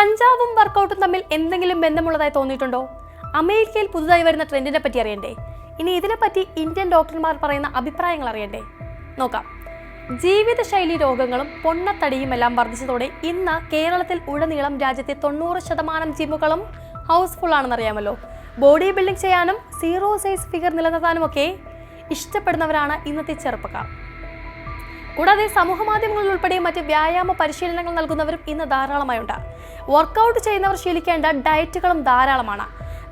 കഞ്ചാവും വർക്കൗട്ടും തമ്മിൽ എന്തെങ്കിലും ബന്ധമുള്ളതായി തോന്നിയിട്ടുണ്ടോ? അമേരിക്കയിൽ പുതുതായി വരുന്ന ട്രെൻഡിനെ പറ്റി അറിയണ്ടേ? ഇനി ഇതിനെപ്പറ്റി ഇന്ത്യൻ ഡോക്ടർമാർ പറയുന്ന അഭിപ്രായങ്ങൾ അറിയണ്ടേ? നോക്കാം. ജീവിതശൈലി രോഗങ്ങളും പൊണ്ണത്തടിയും എല്ലാം വർദ്ധിച്ചതോടെ ഇന്ന് കേരളത്തിൽ ഉടനീളം രാജ്യത്തെ തൊണ്ണൂറ് ശതമാനം ജിമ്മുകളും ഹൗസ്ഫുൾ ആണെന്നറിയാമല്ലോ ബോഡി ബിൽഡിംഗ് ചെയ്യാനും സീറോ സൈസ് ഫിഗർ നിലനിർത്താനും ഒക്കെ ഇഷ്ടപ്പെടുന്നവരാണ് ഇന്നത്തെ ചെറുപ്പക്കാർ. കൂടാതെ സമൂഹ മാധ്യമങ്ങളിൽ ഉൾപ്പെടെ മറ്റ് വ്യായാമ പരിശീലനങ്ങൾ നൽകുന്നവരും ഇന്ന് ധാരാളമായുണ്ട്. വർക്കൗട്ട് ചെയ്യുന്നവർ ശീലിക്കേണ്ട ഡയറ്റുകളും ധാരാളമാണ്.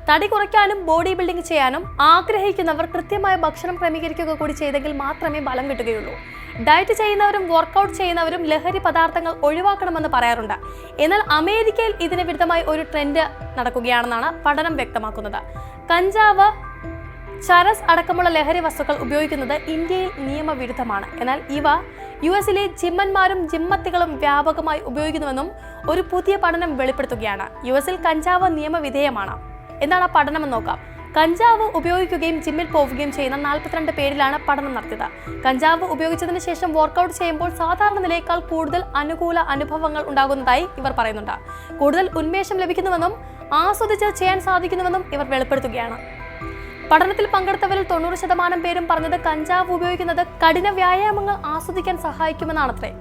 തടി കുറയ്ക്കാനും ബോഡി ബിൽഡിംഗ് ചെയ്യാനും ആഗ്രഹിക്കുന്നവർ കൃത്യമായ ഭക്ഷണം ക്രമീകരിക്കുക കൂടി ചെയ്തെങ്കിൽ മാത്രമേ ബലം കിട്ടുകയുള്ളൂ. ഡയറ്റ് ചെയ്യുന്നവരും വർക്കൗട്ട് ചെയ്യുന്നവരും ലഹരി പദാർത്ഥങ്ങൾ ഒഴിവാക്കണമെന്ന് പറയാറുണ്ട്. എന്നാൽ അമേരിക്കയിൽ ഇതിന് വിരുദ്ധമായി ഒരു ട്രെൻഡ് നടക്കുകയാണെന്നാണ് പഠനം വ്യക്തമാക്കുന്നത്. കഞ്ചാവ് ചരസ് അടക്കമുള്ള ലഹരി വസ്തുക്കൾ ഉപയോഗിക്കുന്നത് ഇന്ത്യയിൽ നിയമവിരുദ്ധമാണ്. എന്നാൽ ഇവ യു എസിലെ ജിമ്മന്മാരും ജിമ്മത്തികളും വ്യാപകമായി ഉപയോഗിക്കുന്നുവെന്നും ഒരു പുതിയ പഠനം വെളിപ്പെടുത്തുകയാണ്. യു എസിൽ കഞ്ചാവ് നിയമവിധേയമാണ്. എന്താണ് ആ പഠനം നോക്കാം. കഞ്ചാവ് ഉപയോഗിക്കുകയും ജിമ്മിൽ പോവുകയും ചെയ്യുന്ന നാൽപ്പത്തിരണ്ട് പേരിലാണ് പഠനം നടത്തിയത്. കഞ്ചാവ് ഉപയോഗിച്ചതിന് ശേഷം വർക്കൗട്ട് ചെയ്യുമ്പോൾ സാധാരണ നിലയേക്കാൾ കൂടുതൽ അനുകൂല അനുഭവങ്ങൾ ഉണ്ടാകുന്നതായി ഇവർ പറയുന്നുണ്ട്. കൂടുതൽ ഉന്മേഷം ലഭിക്കുന്നുവെന്നും ആസ്വദിച്ച് ചെയ്യാൻ സാധിക്കുന്നുവെന്നും ഇവർ വെളിപ്പെടുത്തുകയാണ്. പഠനത്തിൽ പങ്കെടുത്തവരിൽ തൊണ്ണൂറ് ശതമാനം പേരും പറഞ്ഞത് കഞ്ചാവ് ഉപയോഗിക്കുന്നത് കഠിന വ്യായാമങ്ങൾ ആസ്വദിക്കാൻ സഹായിക്കുമെന്നാണത്രേ.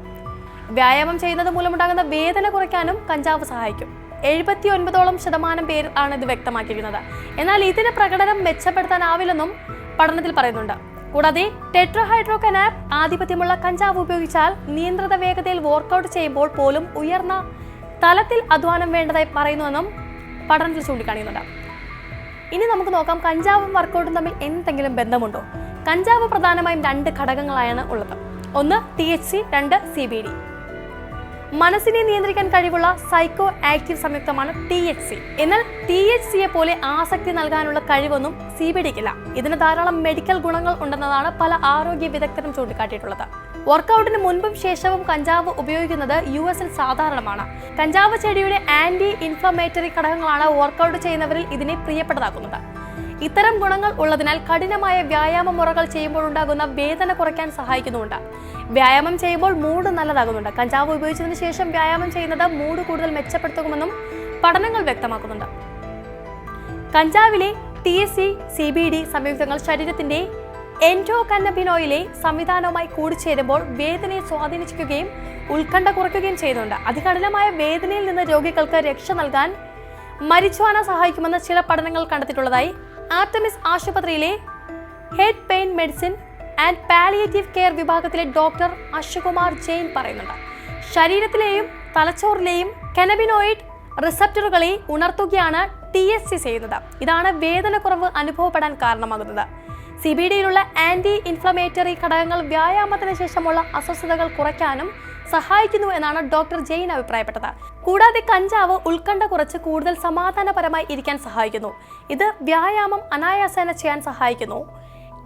വ്യായാമം ചെയ്യുന്നത് മൂലമുണ്ടാകുന്ന വേദന കുറയ്ക്കാനും കഞ്ചാവ് സഹായിക്കും. എഴുപത്തി ഒൻപതോളം ശതമാനം പേർ ആണ് ഇത് വ്യക്തമാക്കിയിരിക്കുന്നത്. എന്നാൽ ഇതിന്റെ പ്രകടനം മെച്ചപ്പെടുത്താനാവില്ലെന്നും പഠനത്തിൽ പറയുന്നുണ്ട്. കൂടാതെ ടെട്രോഹൈഡ്രോകനാപ്പ് ആധിപത്യമുള്ള കഞ്ചാവ് ഉപയോഗിച്ചാൽ നിയന്ത്രിത വേഗതയിൽ വർക്കൗട്ട് ചെയ്യുമ്പോൾ പോലും ഉയർന്ന തലത്തിൽ അധ്വാനം വേണ്ടതായി പറയുന്നുവെന്നും പഠനത്തിൽ ചൂണ്ടിക്കാണിക്കുന്നുണ്ട്. ഇനി നമുക്ക് നോക്കാം കഞ്ചാവും വർക്കൗട്ടും തമ്മിൽ എന്തെങ്കിലും ബന്ധമുണ്ടോ? കഞ്ചാവ് പ്രധാനമായും രണ്ട് ഘടകങ്ങളായാണ് ഉള്ളത്. ഒന്ന് ടി എച്ച് സി രണ്ട് സി ബി ഡി മനസ്സിനെ നിയന്ത്രിക്കാൻ കഴിവുള്ള സൈക്കോ ആക്റ്റീവ് സംയുക്തമാണ് ടി എച്ച് സി എന്നാൽ ടി എച്ച് സിയെ പോലെ ആസക്തി നൽകാനുള്ള കഴിവൊന്നും സി ബി ഡിക്കില്ല ഇതിന് ധാരാളം മെഡിക്കൽ ഗുണങ്ങൾ ഉണ്ടെന്നതാണ് പല ആരോഗ്യ വിദഗ്ധരും ചൂണ്ടിക്കാട്ടിയിട്ടുള്ളത്. വർക്കൗട്ടിന് മുൻപും ശേഷവും കഞ്ചാവ് ഉപയോഗിക്കുന്നത് യു എസിൽ സാധാരണമാണ്. കഞ്ചാവ് ചെടിയുടെ ആന്റി ഇൻഫ്ലമേറ്ററി ഘടകങ്ങളാണ് വർക്കൗട്ട് ചെയ്യുന്നവരിൽ ഇതിനെ പ്രിയപ്പെട്ടതാക്കുന്നത്. ഇത്തരം ഗുണങ്ങൾ ഉള്ളതിനാൽ കഠിനമായ വ്യായാമ മുറകൾ ചെയ്യുമ്പോൾ ഉണ്ടാകുന്ന വേദന കുറയ്ക്കാൻ സഹായിക്കുന്നുണ്ട്. വ്യായാമം ചെയ്യുമ്പോൾ മൂഡ് നല്ലതാകുന്നുണ്ട്. കഞ്ചാവ് ഉപയോഗിച്ചതിന് ശേഷം വ്യായാമം ചെയ്യുന്നത് മൂഡ് കൂടുതൽ മെച്ചപ്പെടുത്തുമെന്നും പഠനങ്ങൾ വ്യക്തമാക്കുന്നുണ്ട്. കഞ്ചാവിലെ T S C C B D സംയുക്തങ്ങൾ ശരീരത്തിന്റെ എൻഡോകന്നബിനോയിലെ സംവിധാനവുമായി കൂടിച്ചേരുമ്പോൾ വേദനയെ സ്വാധീനിക്കുകയും ഉത്കണ്ഠ കുറയ്ക്കുകയും ചെയ്യുന്നുണ്ട്. അതികഠിനമായ വേദനയിൽ നിന്ന് രോഗികൾക്ക് രക്ഷ നൽകാൻ മരിച്ചുവാന സഹായിക്കുമെന്ന് ചില പഠനങ്ങൾ കണ്ടെത്തിയിട്ടുള്ളതായി ആർട്ടമിസ് ആശുപത്രിയിലെ head pain medicine and palliative care വിഭാഗത്തിലെ ഡോക്ടർ അശ്വകുമാർ ജെയിൻ പറയുന്നുണ്ട്. ശരീരത്തിലെയും തലച്ചോറിലെയും കെനബിനോയിഡ് റിസപ്റ്ററുകളെ ഉണർത്തുകയാണ് ടി എസ് സി ചെയ്യുന്നത്. ഇതാണ് വേദനക്കുറവ് അനുഭവപ്പെടാൻ കാരണമാകുന്നത്. സി ബി ഡിയിലുള്ള ആന്റി ഇൻഫ്ലമേറ്ററി ഘടകങ്ങൾ വ്യായാമത്തിന് ശേഷമുള്ള അസ്വസ്ഥതകൾ കുറയ്ക്കാനും സഹായിക്കുന്നു എന്നാണ് ഡോക്ടർ ജെയിൻ അഭിപ്രായപ്പെട്ടത്. കൂടാതെ കഞ്ചാവ് ഉത്കണ്ഠ കുറച്ച് കൂടുതൽ സമാധാനപരമായി ഇരിക്കാൻ സഹായിക്കുന്നു. ഇത് വ്യായാമം അനായാസേന ചെയ്യാൻ സഹായിക്കുന്നു.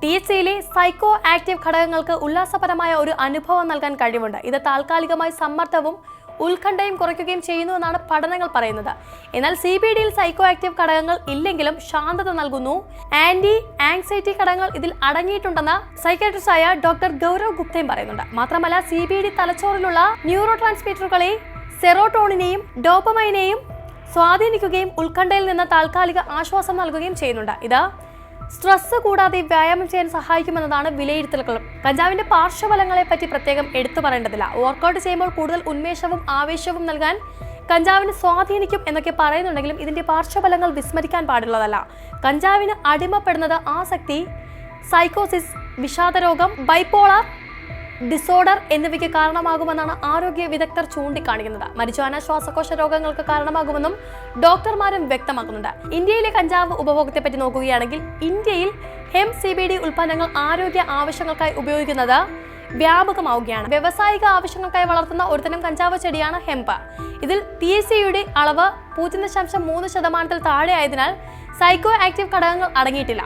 ടി എച്ച് സിയിലെ സൈക്കോ ആക്റ്റീവ് ഘടകങ്ങൾക്ക് ഉല്ലാസപരമായ ഒരു അനുഭവം നൽകാൻ കഴിവുണ്ട്. ഇത് താൽക്കാലികമായി സമ്മർദ്ദവും ഉത്കണ്ഠയും കുറയ്ക്കുകയും ചെയ്യുന്നു എന്നാണ് പഠനങ്ങൾ പറയുന്നത്. എന്നാൽ സി ബി ഡിയിൽ സൈക്കോ ആക്റ്റീവ് ഘടകങ്ങൾ ഇല്ലെങ്കിലും ശാന്തത നൽകുന്നു. ആന്റി ആങ്സൈറ്റി ഘടകങ്ങൾ ഇതിൽ അടങ്ങിയിട്ടുണ്ടെന്ന് സൈക്കാട്രിസ്റ്റായ ഡോക്ടർ ഗൗരവ് ഗുപ്തയും പറയുന്നുണ്ട്. മാത്രമല്ല സി ബി ഡി തലച്ചോറിലുള്ള ന്യൂറോ ട്രാൻസ്മിറ്ററുകളെ സെറോട്ടോണിനെയും ഡോപ്പമൈനെയും സ്വാധീനിക്കുകയും ഉത്കണ്ഠയിൽ നിന്ന് താൽക്കാലിക ആശ്വാസം നൽകുകയും ചെയ്യുന്നുണ്ട്. ഇത് സ്ട്രെസ് കൂടാതെ വ്യായാമം ചെയ്യാൻ സഹായിക്കുമെന്നതാണ് വിലയിരുത്തലുകൾ കഞ്ചാവിന്റെ പാർശ്വഫലങ്ങളെ പറ്റി പ്രത്യേകം എടുത്തു പറയേണ്ടതില്ല. വർക്കൗട്ട് ചെയ്യുമ്പോൾ കൂടുതൽ ഉന്മേഷവും ആവേശവും നൽകാൻ കഞ്ചാവിന് സ്വാധീനിക്കും എന്നൊക്കെ പറയുന്നുണ്ടെങ്കിലും ഇതിന്റെ പാർശ്വഫലങ്ങൾ വിസ്മരിക്കാൻ പാടുള്ളതല്ല. കഞ്ചാവിന് അടിമപ്പെടുന്നത് ആസക്തി സൈക്കോസിസ് വിഷാദരോഗം ബൈപ്പോളാർ ഡിസോർഡർ എന്നിവയ്ക്ക് കാരണമാകുമെന്നാണ് ആരോഗ്യ വിദഗ്ധർ ചൂണ്ടിക്കാണിക്കുന്നത്. മരിച്ചുവാന ശ്വാസകോശ രോഗങ്ങൾക്ക് കാരണമാകുമെന്നും ഡോക്ടർമാരും വ്യക്തമാക്കുന്നുണ്ട്. ഇന്ത്യയിലെ കഞ്ചാവ് ഉപഭോഗത്തെ പറ്റി നോക്കുകയാണെങ്കിൽ ഇന്ത്യയിൽ ഹെം സി ബി ഡി ഉൽപ്പന്നങ്ങൾ ആരോഗ്യ ആവശ്യങ്ങൾക്കായി ഉപയോഗിക്കുന്നത് വ്യാപകമാവുകയാണ്. വ്യവസായിക ആവശ്യങ്ങൾക്കായി വളർത്തുന്ന ഒരുതരം കഞ്ചാവ് ചെടിയാണ് ഹെമ്പ് ഇതിൽ പി എസ് സിയുടെ അളവ് പൂജ്യം ദശാംശം മൂന്ന് ശതമാനത്തിൽ താഴെ ആയതിനാൽ സൈക്കോ ആക്റ്റീവ് ഘടകങ്ങൾ അടങ്ങിയിട്ടില്ല.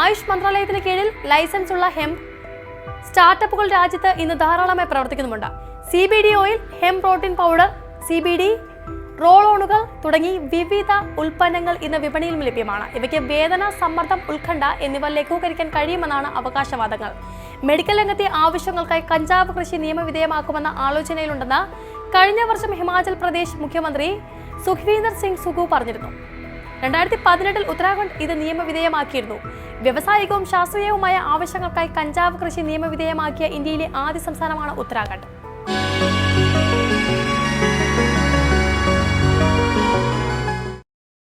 ആയുഷ് മന്ത്രാലയത്തിന് കീഴിൽ ലൈസൻസ് ഉള്ള ഹെംപ് സ്റ്റാർട്ടപ്പുകൾ രാജ്യത്ത് ഇന്ന് ധാരാളമായി പ്രവർത്തിക്കുന്നുമുണ്ട്. C B D oil hemp protein powder C B D roll ഓണുകൾ തുടങ്ങി വിവിധ ഉൽപ്പന്നങ്ങൾ ഇന്ന് വിപണിയിലും ലഭ്യമാണ്. ഇവയ്ക്ക് വേദന സമ്മർദ്ദം ഉത്കണ്ഠ എന്നിവ ലഘൂകരിക്കാൻ കഴിയുമെന്നാണ് അവകാശവാദങ്ങൾ. മെഡിക്കൽ രംഗത്തെ ആവശ്യങ്ങൾക്കായി കഞ്ചാവ് കൃഷി നിയമവിധേയമാക്കുമെന്ന ആലോചനയിലുണ്ടെന്ന് കഴിഞ്ഞ വർഷം ഹിമാചൽ പ്രദേശ് മുഖ്യമന്ത്രി സുഖ്വീന്ദർ സിംഗ് സുഖു പറഞ്ഞിരുന്നു. രണ്ടായിരത്തി പതിനെട്ടിൽ ഉത്തരാഖണ്ഡ് ഇത് നിയമവിധേയമാക്കിയിരുന്നു. വ്യവസായികവും ശാസ്ത്രീയവുമായ ആവശ്യങ്ങൾക്കായി കഞ്ചാവ് കൃഷി നിയമവിധേയമാക്കിയ ഇന്ത്യയിലെ ആദ്യ സംസ്ഥാനമാണ് ഉത്തരാഖണ്ഡ്.